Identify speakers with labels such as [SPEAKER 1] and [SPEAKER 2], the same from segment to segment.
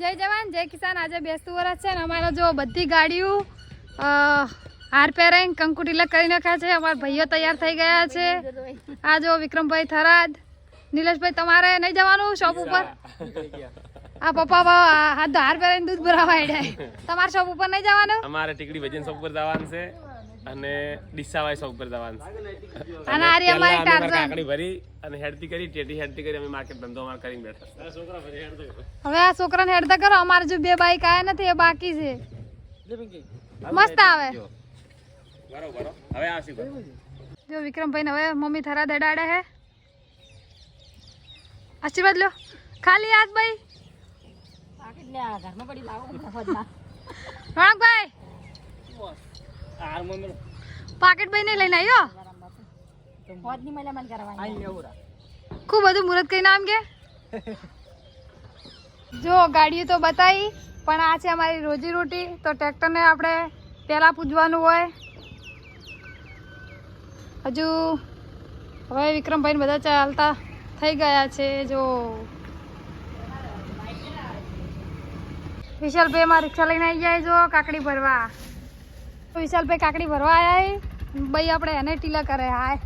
[SPEAKER 1] જય જવાન, જય કિસાન. આજે બેસતું વરસ છે ને અમારા જો બધી ગાડીઓ હાર પહેરાઈને કંકુ તિલક કરી નાખ્યા છે. અમારા ભાઈઓ તૈયાર થઈ ગયા છે. આ જો વિક્રમભાઈ થરાદ, નિલેશભાઈ, તમારે નહીં જવાનું શોપ ઉપર? આ પપ્પા હાથ હાર પહેરાઈને દૂધ ભરાવા તમારે શોપ ઉપર નહીં જવાનું?
[SPEAKER 2] અમારે ટીકડી ભજન શોપ ઉપર જવાનું છે. અને ડીસાવાય શોપ પર જવાનું
[SPEAKER 1] અને આ રહી અમારી ટાર્ઝન
[SPEAKER 2] કાકડી ભરી અને હેડતી કરી ટેટી હેડતી કરી અમે માર્કેટ ધંધો અમારે કરીને બેઠા
[SPEAKER 1] હવે આ છોકરાને હેડતા કરો અમારે જો બે બાઈક આયા નથી એ બાકી છે. મસ્ત આવે.
[SPEAKER 2] બરોબર હવે આવશે ભાઈ.
[SPEAKER 1] જો વિક્રમભાઈ હવે મમ્મી થરા દડાડે હે. આશીર્વાદ લો. ખાલી હાથ ભાઈ. વણકભાઈ. પાકેટ ભાઈ ને લઈને આવ્યો ખૂબ બધું મુહૂર્ત કઈ નામ કે? જો, ગાડીઓ તો બતાવી પણ આ છે અમારી રોજી રોટી, તો ટ્રેક્ટરને આપણે પહેલાં પૂજવાનું હોય. હજુ હવે વિક્રમભાઈ બધા ચાલતા થઈ ગયા છે, જો. વિશાલભાઈ અમારા રિક્ષા લઈને આવી જાય જો, કાકડી ભરવા. વિશાલભાઈ કાકડી ભરવા આવ્યા ભાઈ આપણે એને ટીલા કરે હાય.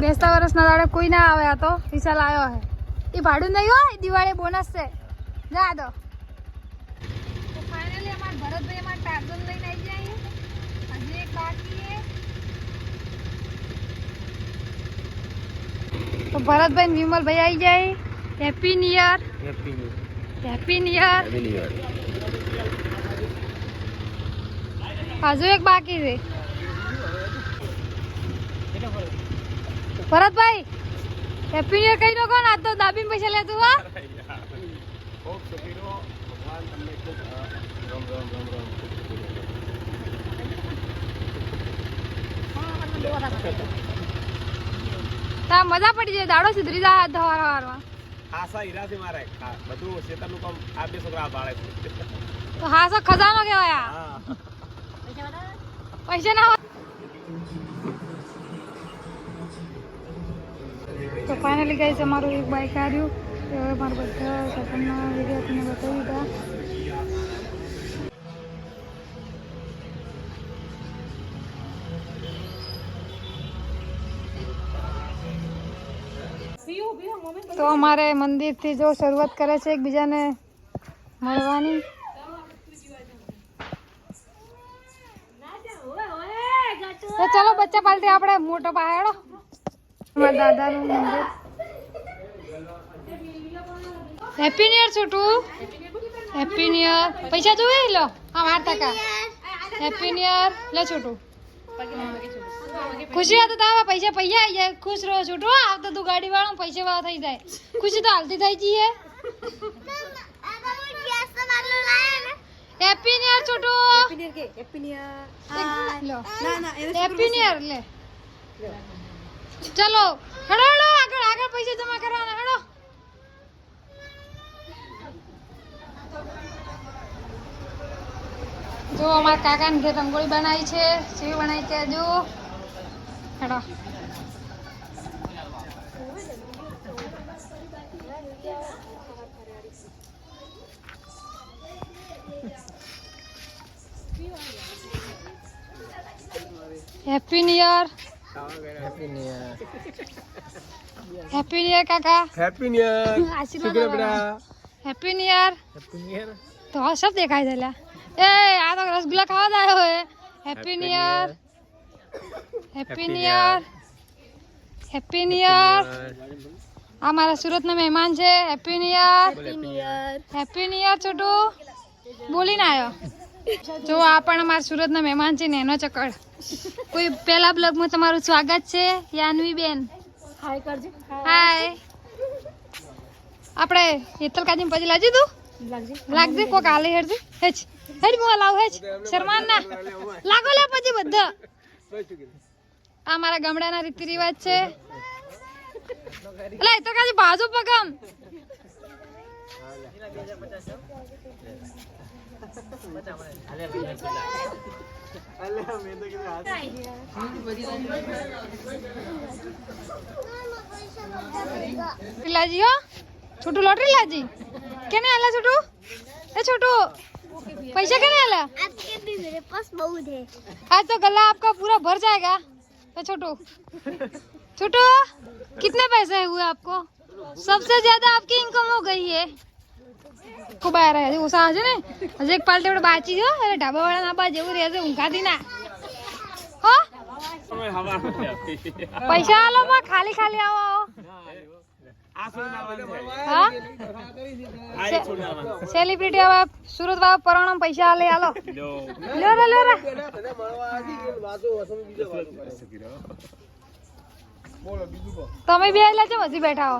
[SPEAKER 1] બેસતા વર્ષના દાડે કોઈ ના આવે આ તો. વિશાલ આવ્યો હે. એ ભાડું નહીં હોય? દિવાળી બોનસ છે. જા દો. તો ફાઇનલી અમાર ભરતભાઈ અમાર ટાર્ઝન લઈને આવી જાય હજી એક બાકી તો ભરતભાઈ ને વિમલભાઈ આવી જાય happy new year happy new year હજુ એક બાકી છે. ભરતભાઈ હેપી ન્યુ યર કહી દો કોણ? આજ તો દાબીને પૈસા
[SPEAKER 2] રમ રમ રમ
[SPEAKER 1] તા મજા પડી જાય દાડો સુધરી જાય ધવાર વારમાં
[SPEAKER 2] ખાસા હીરાથી મારે. બધું શેતરનું કામ આ બે છોકરા ભાડે છે.
[SPEAKER 1] તો ખાસા ખજાનો કહેવાય આ.
[SPEAKER 2] હા.
[SPEAKER 1] પૈસા ના. તો ફાઇનલી ગઈ છે મારું એક બાઈક આવ્યું તો હવે મારા બધા સાધનના વીડિયો તમને બતાવી દીધા. તો અમારે મંદિરથી જો શરૂઆત કરે છે એકબીજાને મળવાની. તો ચલો બચ્ચા પાલટી આપણે મોટો પાહેડો મારા દાદાનું મંદિર. Happy new Chhotu. Happy new પૈસા જોવે લો? હા વાર ટકા હેપી ન્યુ લે, છોટુ. ખુશી હતી તો આવા પૈસા પૈસા આવી જાય. ખુશ રહો છૂટો. આવતો તું ગાડી વાળો પૈસા વાળો થઈ જાય. ખુશી તો હાલતી થઈ જઈએ હેપી ન્યુ યર છોટુ. લો. હેપી ન્યુ યર લે. ચલો હડો હડો આગળ આગળ પૈસા જમા કરવાના. હેડો જો અમારા કાકાને ઘેર રંગોળી બનાવી છે સેવી બનાવી છે જો. હેડો. Happy new year happy new year કાકા.
[SPEAKER 2] હેપી ન્યુ યર
[SPEAKER 1] આશીર્વાદ આપો. હેપી ન્યુ યર તો આ સબ દેખાય છે લ્યા. એ આ તો રસગુલ્લા ખાવા જ આવ્યો હે. Happy new year happy new year happy new year આ મારા સુરતના મહેમાન છે. Happy new year happy new year Chhotu. બોલીને આવ્યો જો આ પણ અમારા સુરતના મહેમાન છે ને એનો ચકડ. કોઈ પહેલા બ્લોગમાં તમારું સ્વાગત છે યાનવી બેન હાય આપણે હેતલ કાજી પછી લાજી તું? લાગજે. કોક આલે હેરજે હેચ. હેડ મો લાવ હેજ શરમાન. ના લાગો, લે પછી બધા. આ મારા ગામડાના રીતિ રિવાજ છે એટલે તો કાજી બાજુ પગમ. લાજી હો. છોટું લોટરી લાજી? કેને આલા છોટું? એ છોટું. पैसे કેને આલા
[SPEAKER 3] आपके भी मेरे पास बहुत है
[SPEAKER 1] आज तो गला आपका पूरा भर जाएगा ए छोटू छोटू कितने पैसे हुए आपको सबसे ज्यादा आपकी इनकम हो गई है ખૂબ આ રહ્યા છે ઓછા હશે ને હજી એક પાલટી આપણે બાચી જો એટલે ઢાબા વાળા ના બા જેવું રહેશે ઊંઘાતી ના હો
[SPEAKER 2] તમે હવા નથી આવતી.
[SPEAKER 1] પૈસા આલો માં ખાલી ખાલી આવો આવો સેલિબ્રિટી હવે સુરત વાળા પરણમ પૈસા આલે આલો
[SPEAKER 2] લો.
[SPEAKER 1] લ્યો રે લ્યો રે તમે બે આયેલા છો હજી બેઠા હો.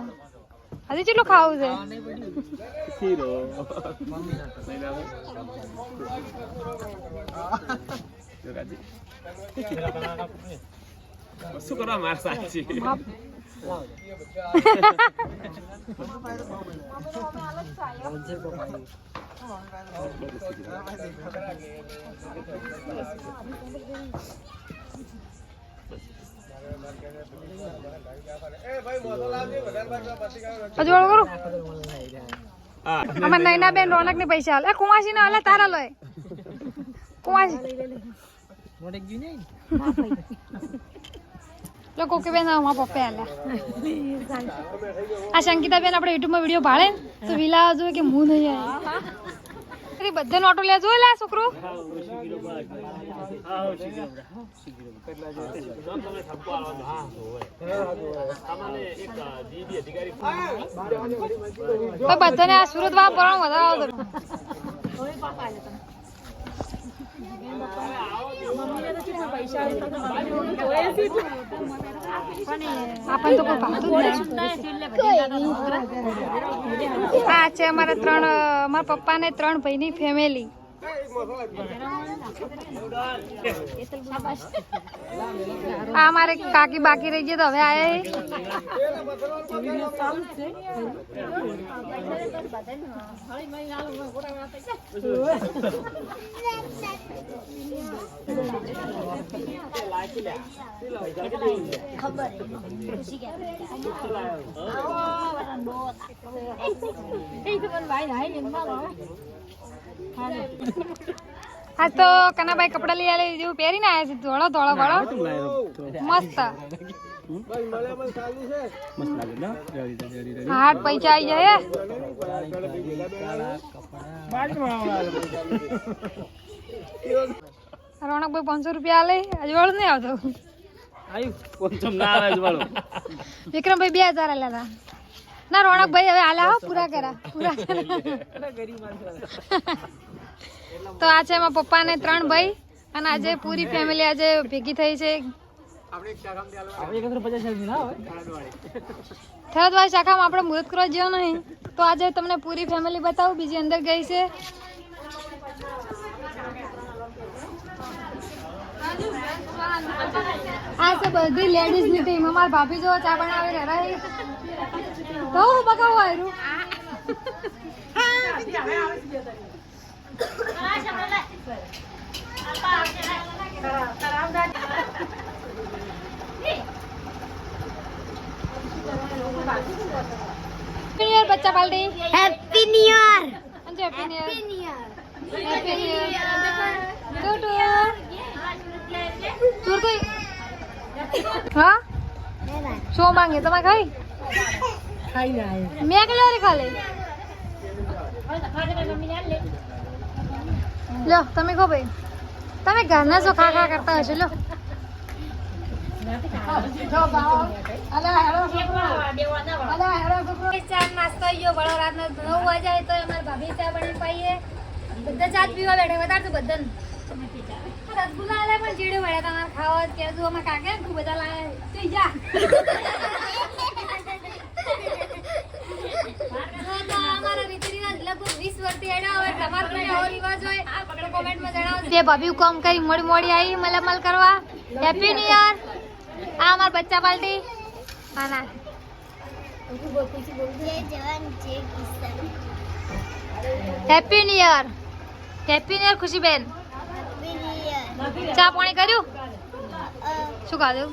[SPEAKER 1] હજી કેટલું ખાવું છે.
[SPEAKER 2] શું કરવા માર સાચી?
[SPEAKER 1] અમાર નૈના બેન રોનકની પૈસા હાલ એ કુવાસી ને હાલે તારા લોય કુમાસી લો કોકી બેન અમારા પપ્પા આલ્યા આ શંકિતા બેન આપણે યુટ્યુબમાં વીડિયો ભાળે ને, તો વિલા જોઈએ કે હું નહીં આવી. બધે નોટો લે, જોઈ લે છોકરો. તો બધાને આ સુરત વાળા પરણ વધારે આવતો આપણને તો કોઈ ભાવતું છે અમારા ત્રણ અમારા પપ્પા ને ત્રણ ભાઈની ફેમિલી આ મારે કાકી બાકી રહી ગઈ તો હવે આયા આજ તો કનાભાઈ કપડા લઈ આવે જેવું પહેરીને આવ્યા છે. ધોળો ધોળો વાળો મસ્ત. હાટ પૈસા આવી જાય રોનકભાઈ પાંચસો રૂપિયા આલે અજવાળું નહીં આવતો. વિક્રમભાઈ બે હજાર આલ્યા હતા ના રોનકભાઈ હવે આલ્યા હો પૂરા કરા પૂરા કરા. તો આ છે એમાં પપ્પા ને ત્રણ ભાઈ અને આજે પૂરી ફેમિલી આજે ભેગી થઈ છે. થરદવાઈ શાખામાં આપણે મુહૂર્ત કરવા જેવો નહીં. તો આજે તમને પૂરી ફેમિલી બતાવું બીજી અંદર ગઈ છે. આ છે બધી લેડીઝની ટીમ અમાર ભાભી જો ચા બનાવે ને રહી તો હું બગાવું આવ્યું બચ્ચા પાલટી.
[SPEAKER 3] Happy new
[SPEAKER 1] year happy new
[SPEAKER 3] year
[SPEAKER 1] happy new year સુર કોઈ હા શું માંગે તમે ખાઈ મેં કેટલા રે ખાલે લો તમે કહો ભાઈ તમે ઘરના જો ખા ખા કરતા હશો લો ચા નાસ્તો ગયો વડો તો અમારા ભાભી ચા બનાવી પાઈએ. બધા ચા પીવા બેઠે, વધારે તો બધાને. ચીડે વડા તમારે ખાવા કે જો અમાર કાકા તું બધા લાવે. તે જા. તે ભાભી કોમ કરી મોડી મોડી આવી, મલમલ કરવા. હેપી ન્યુ આ અમાર બચ્ચા પાલટી. આના happy new
[SPEAKER 3] happy new Khushiben.
[SPEAKER 1] ચા પાણી કર્યું? શું ખાધું?